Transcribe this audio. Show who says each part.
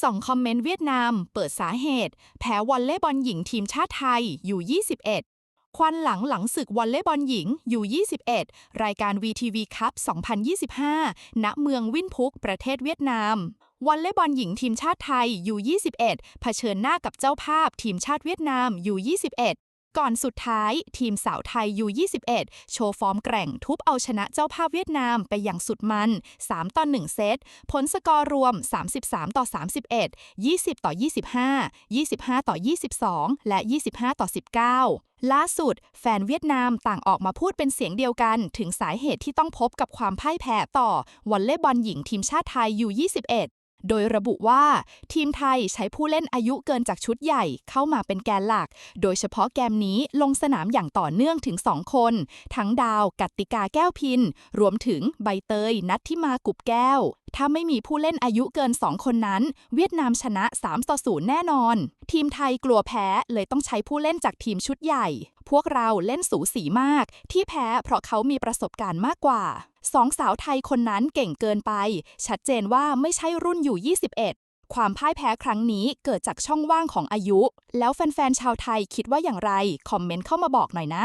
Speaker 1: ส่องคอมเมนต์เวียดนาม เปิดสาเหตุ แพ้วอลเล่บอลหญิงทีมชาติไทยอยู่ 21 ควันหลังหลังศึกวอลเล่บอลหญิงอยู่ 21 รายการ VTV คัพ2025 ณ เมืองวินพุก ประเทศเวียดนามวอลเล่บอลหญิงทีมชาติไทยอยู่ 21 เผชิญหน้ากับเจ้าภาพทีมชาติเวียดนามอยู่ 21 ก่อนสุดท้ายทีมสาวไทยยู21 โชว์ฟอร์มแกร่งทุบเอาชนะเจ้าภาพเวียดนามไปอย่างสุดมัน 3 ต่อ 1 เซต ผลสกอร์รวม 33 ต่อ 31 20 ต่อ 25 25 ต่อ 22 และ 25 ต่อ 19ล่าสุด แฟนเวียดนามต่างออกมาพูดเป็นเสียงเดียวกัน ถึงสาเหตุที่ต้องพบกับความพ่ายแพ้ต่อวอลเลย์บอลหญิงทีมชาติไทยยู21 โดยระบุว่าทีมไทยใช้ผู้เล่นอายุเกินจากชุดใหญ่เข้ามาเป็นแกนหลัก โดยเฉพาะแกมนี้ลงสนามอย่างต่อเนื่องถึง 2 คน ทั้งดาวกัตติกาแก้วพิน รวมถึงใบเตย นัททิมากุบแก้ว ถ้าไม่มีผู้เล่นอายุเกิน 2 คนนั้น เวียดนามชนะ 3 ต่อ 0 แน่นอน ทีมไทยกลัวแพ้เลยต้องใช้ผู้เล่นจากทีมชุดใหญ่ พวกเราเล่นสูสีมาก ที่แพ้เพราะเขามีประสบการณ์มากกว่า สองสาวไทยคนนั้นเก่งเกินไป ชัดเจนว่าไม่ใช่รุ่นอยู่ 21 ความพ่ายแพ้ครั้งนี้เกิดจากช่องว่างของอายุ แล้วแฟนๆชาวไทยคิดว่าอย่างไร คอมเมนต์เข้ามาบอกหน่อยนะ